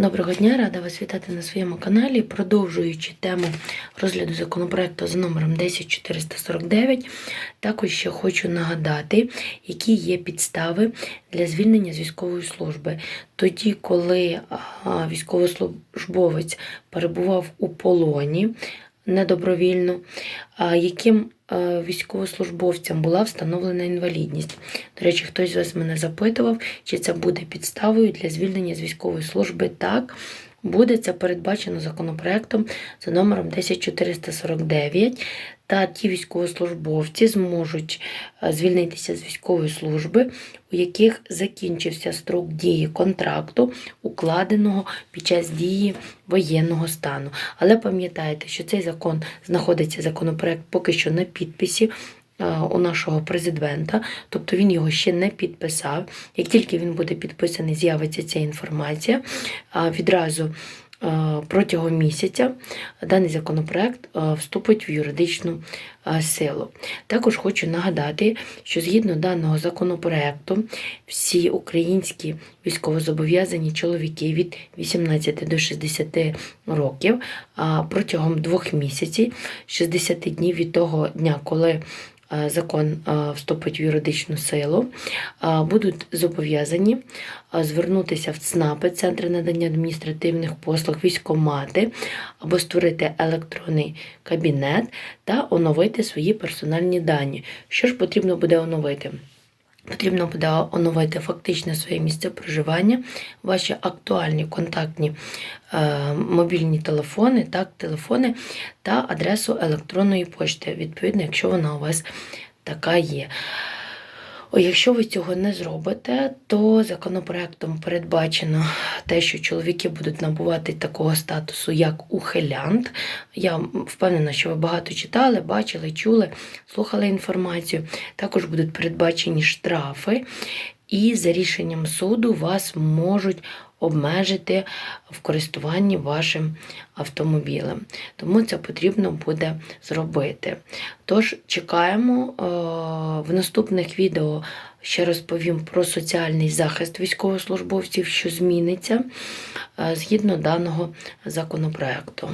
Доброго дня, рада вас вітати на своєму каналі. Продовжуючи тему розгляду законопроекту за номером 10449, також ще хочу нагадати, які є підстави для звільнення з військової служби. Тоді, коли військовослужбовець перебував у полоні недобровільно, яким військовослужбовцям була встановлена інвалідність. До речі, хтось з вас мене запитував, чи це буде підставою для звільнення з військової служби. Так, буде це передбачено законопроектом за номером 10449. Та ті військовослужбовці зможуть е, звільнитися з військової служби, у яких закінчився строк дії контракту, укладеного під час дії воєнного стану. Але пам'ятайте, що цей закон знаходиться законопроект поки що на підписі. Е, У нашого президента, тобто він його ще не підписав. Як тільки він буде підписаний, з'явиться ця інформація. Відразу е, протягом місяця даний законопроект е, вступить в юридичну силу. Також хочу нагадати, що згідно даного законопроекту всі українські військовозобов'язані чоловіки від 18 до 60 років протягом двох місяців, 60 днів від того дня, коли закон е, вступить в юридичну силу, е, будуть зобов'язані е, звернутися в ЦНАПи, Центри надання адміністративних послуг, військомати, або створити електронний кабінет та оновити свої персональні дані. Що ж потрібно буде оновити? Потрібно буде оновити фактично своє місце проживання, ваші актуальні контактні е, мобільні телефони, так, телефони та адресу електронної пошти, відповідно, якщо вона у вас така є. Якщо ви цього не зробите, то законопроектом передбачено те, що чоловіки будуть набувати такого статусу, як ухилянт. Я впевнена, що ви багато читали, бачили, чули, слухали інформацію. Також будуть передбачені штрафи, і за рішенням суду вас можуть обмежити в користуванні вашим автомобілем. Тому це потрібно буде зробити. Тож чекаємо е, в наступних відео. Ще розповім про соціальний захист військовослужбовців, що зміниться е, згідно даного законопроекту.